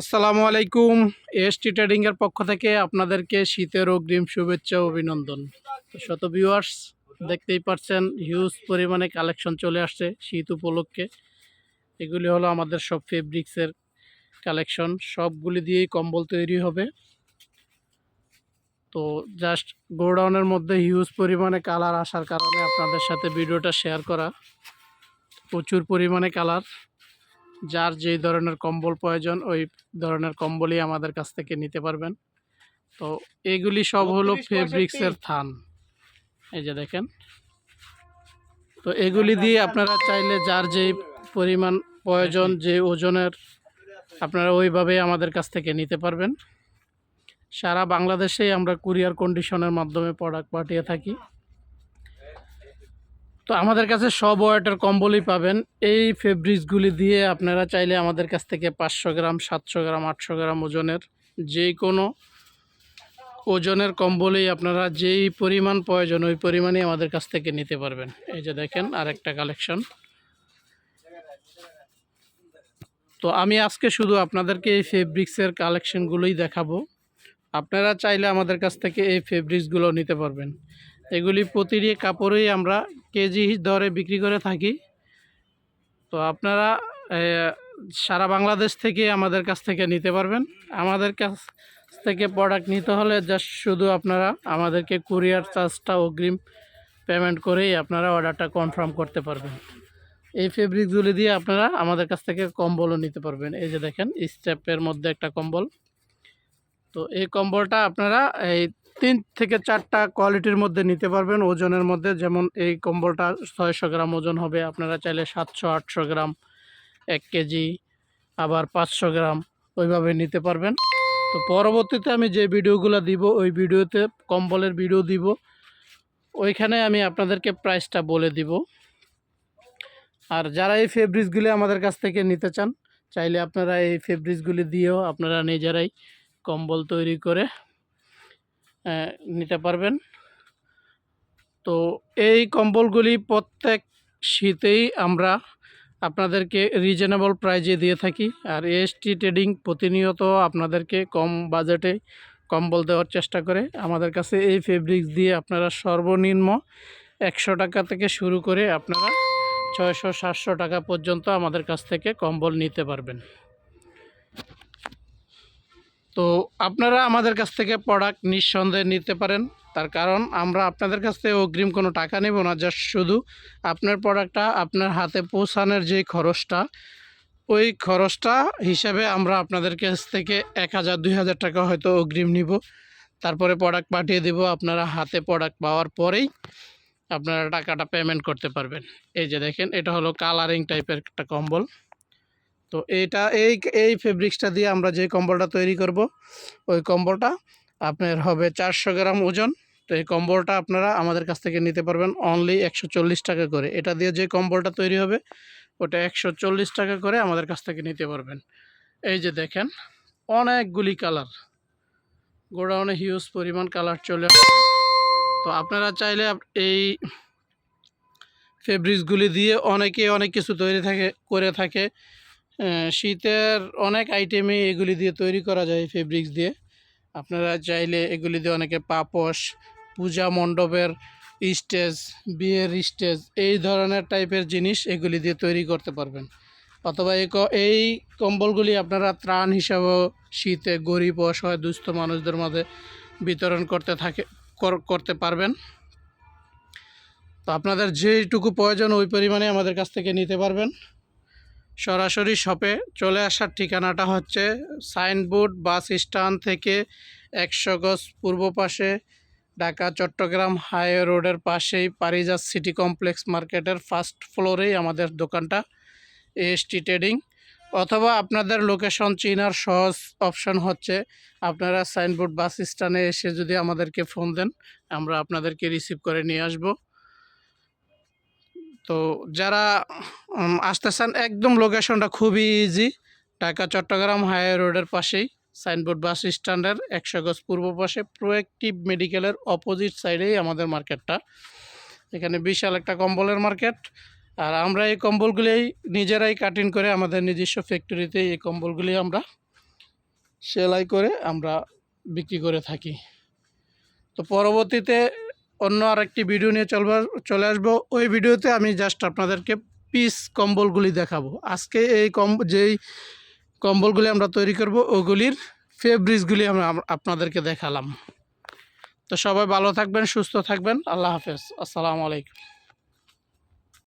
আসসালামু আলাইকুম। এসটি ট্রেডিংয়ের পক্ষ থেকে আপনাদেরকে শীতের অগ্রিম শুভেচ্ছা অভিনন্দন। তো শত ভিউয়ার্স দেখতেই পাচ্ছেন হিউজ পরিমাণে কালেকশন চলে আসছে শীত উপলক্ষে। এগুলি হলো আমাদের সব ফেব্রিক্সের কালেকশন সবগুলি দিয়েই কম্বল তৈরি হবে। তো জাস্ট গোডাউনের মধ্যে হিউজ পরিমাণে কালার আসার কারণে আপনাদের সাথে ভিডিওটা শেয়ার করা। প্রচুর পরিমাণে কালার যার যেই ধরনের কম্বল প্রয়োজন ওই ধরনের কম্বলই আমাদের কাছ থেকে নিতে পারবেন। তো এগুলি সব হলো ফেব্রিক্সের থান। এই যে দেখেন। তো এগুলি দিয়ে আপনারা চাইলে যার যেই পরিমাণ প্রয়োজন যে ওজনের আপনারা ওইভাবে আমাদের কাছ থেকে নিতে পারবেন। সারা বাংলাদেশেই আমরা কুরিয়ার কন্ডিশনের মাধ্যমে প্রোডাক্ট পাঠিয়ে থাকি। তো আমাদের কাছে সব ওয়েটের কম্বলই পাবেন। এই ফেব্রিক্সগুলি দিয়ে আপনারা চাইলে আমাদের কাছ থেকে পাঁচশো গ্রাম, সাতশো গ্রাম, আটশো গ্রাম ওজনের যে কোনো ওজনের কম্বলই আপনারা যেই পরিমাণ প্রয়োজন ওই পরিমাণই আমাদের কাছ থেকে নিতে পারবেন। এই যে দেখেন আরেকটা কালেকশন। তো আমি আজকে শুধু আপনাদেরকে এই ফেব্রিক্সের কালেকশনগুলোই দেখাবো। আপনারা চাইলে আমাদের কাছ থেকে এই ফেব্রিক্সগুলো নিতে পারবেন। এগুলি প্রতিটি কাপড়েই আমরা কেজি দরে বিক্রি করে থাকি। তো আপনারা সারা বাংলাদেশ থেকে আমাদের কাছ থেকে নিতে পারবেন। আমাদের কাছ থেকে প্রোডাক্ট নিতে হলে জাস্ট শুধু আপনারা আমাদেরকে কুরিয়ার চার্জটা অগ্রিম পেমেন্ট করেই আপনারা অর্ডারটা কনফার্ম করতে পারবেন। এই ফেব্রিকগুলি দিয়ে আপনারা আমাদের কাছ থেকে কম্বলও নিতে পারবেন। এই যে দেখেন স্টেপের মধ্যে একটা কম্বল। তো এই কম্বলটা আপনারা এই তিন থেকে চারটা কোয়ালিটির মধ্যে নিতে পারবেন ওজনের মধ্যে। যেমন এই কম্বলটা ছয়শো গ্রাম ওজন হবে, আপনারা চাইলে সাতশো, আটশো গ্রাম, এক কেজি, আবার পাঁচশো গ্রাম ওইভাবে নিতে পারবেন। তো পরবর্তীতে আমি যে ভিডিওগুলো দিব, ওই ভিডিওতে কম্বলের ভিডিও দিব। ওইখানে আমি আপনাদেরকে প্রাইসটা বলে দিব। আর যারা এই ফেব্রিক্সগুলি আমাদের কাছ থেকে নিতে চান, চাইলে আপনারা এই ফেব্রিক্সগুলি দিয়েও আপনারা নিজেরাই কম্বল তৈরি করে নিতে পারবেন। তো এই কম্বলগুলি প্রত্যেক শীতেই আমরা আপনাদেরকে রিজনেবল প্রাইজে দিয়ে থাকি। আর এএসটি ট্রেডিং প্রতিনিয়ত আপনাদেরকে কম বাজেটে কম্বল দেওয়ার চেষ্টা করে। আমাদের কাছে এই ফেব্রিক্স দিয়ে আপনারা সর্বনিম্ন একশো টাকা থেকে শুরু করে আপনারা ছয়শো সাতশো টাকা পর্যন্ত আমাদের কাছ থেকে কম্বল নিতে পারবেন। তো আপনারা আমাদের কাছ থেকে প্রোডাক্ট নিঃসন্দেহে নিতে পারেন। তার কারণ আমরা আপনাদের কাছ থেকে অগ্রিম কোনো টাকা নেব না জাস্ট শুধু আপনার প্রোডাক্টটা আপনার হাতে পৌঁছানোর যে খরচটা, ওই খরচটা হিসাবে আমরা আপনাদের কাছ থেকে এক হাজার, দুই হাজার টাকা হয়তো অগ্রিম নিব। তারপরে প্রোডাক্ট পাঠিয়ে দেব আপনারা হাতে প্রোডাক্ট পাওয়ার পরেই আপনারা টাকাটা পেমেন্ট করতে পারবেন। এই যে দেখেন, এটা হলো কালারিং টাইপের একটা কম্বল। তো এটা এই এই ফেব্রিক্সটা দিয়ে আমরা যে কম্বলটা তৈরি করব, ওই কম্বলটা আপনার হবে চারশো গ্রাম ওজন। তো এই কম্বলটা আপনারা আমাদের কাছ থেকে নিতে পারবেন অনলি একশো চল্লিশ টাকা করে। এটা দিয়ে যে কম্বলটা তৈরি হবে, ওটা একশো চল্লিশ টাকা করে আমাদের কাছ থেকে নিতে পারবেন। এই যে দেখেন, অনেকগুলি কালার। গোডাউনে হিউজ পরিমাণ কালার চলে আসছে। তো আপনারা চাইলে এই ফেব্রিক্সগুলি দিয়ে অনেকে অনেক কিছু তৈরি থাকে, করে থাকে। শীতের অনেক আইটেমই এগুলি দিয়ে তৈরি করা যায় ফেব্রিক্স দিয়ে। আপনারা চাইলে এগুলি দিয়ে অনেকে পাপোশ, পূজা মণ্ডপের স্টেজ, বিয়ের স্টেজ, এই ধরনের টাইপের জিনিস এগুলি দিয়ে তৈরি করতে পারবেন। অথবা এই এই কম্বলগুলি আপনারা ত্রাণ হিসাবেও শীতে গরিব, অসহায়, দুস্থ মানুষদের মধ্যে বিতরণ করতে থাকে, কর- করতে পারবেন। তো আপনাদের যেইটুকু প্রয়োজন ওই পরিমাণে আমাদের কাছ থেকে নিতে পারবেন। সরাসরি শপে চলে আসার ঠিকানাটা হচ্ছে সাইনবোর্ড বাস স্ট্যান্ড থেকে একশো গজ পূর্ব পাশে ঢাকা, চট্টগ্রাম হাইওয়ে রোডের পাশেই পারিজাত সিটি কমপ্লেক্স মার্কেটের ফার্স্ট ফ্লোরেই আমাদের দোকানটা এএসটি ট্রেডিং অথবা আপনাদের লোকেশন চিনার সহজ অপশন হচ্ছে আপনারা সাইনবোর্ড বাস স্ট্যান্ডে এসে যদি আমাদেরকে ফোন দেন, আমরা আপনাদেরকে রিসিভ করে নিয়ে আসব। তো যারা আসতে চান একদম লোকেশনটা খুবই ইজি ঢাকা, চট্টগ্রাম হাইওয়ে রোডের পাশেই সাইনবোর্ড বাস স্ট্যান্ডের একশো গজ পূর্ব পাশে প্রোয়েক্টিভ মেডিকেলের অপোজিট সাইডেই আমাদের মার্কেটটা এখানে বিশাল একটা কম্বলের মার্কেট আর আমরা এই কম্বলগুলি নিজেরাই কাটিং করে আমাদের নিজস্ব ফ্যাক্টরিতে এই কম্বলগুলি আমরা সেলাই করে আমরা বিক্রি করে থাকি। তো পরবর্তীতে অন্য আরেকটি ভিডিও নিয়ে চলবার চলে আসব। ওই ভিডিওতে আমি জাস্ট আপনাদেরকে পিস কম্বলগুলি দেখাবো। আজকে এই কম, যেই কম্বলগুলি আমরা তৈরি করব, ওগুলির ফেব্রিক্সগুলি আমরা আপনাদেরকে দেখালাম। তো সবাই ভালো থাকবেন, সুস্থ থাকবেন। আল্লাহ হাফেজ। আসসালামু আলাইকুম।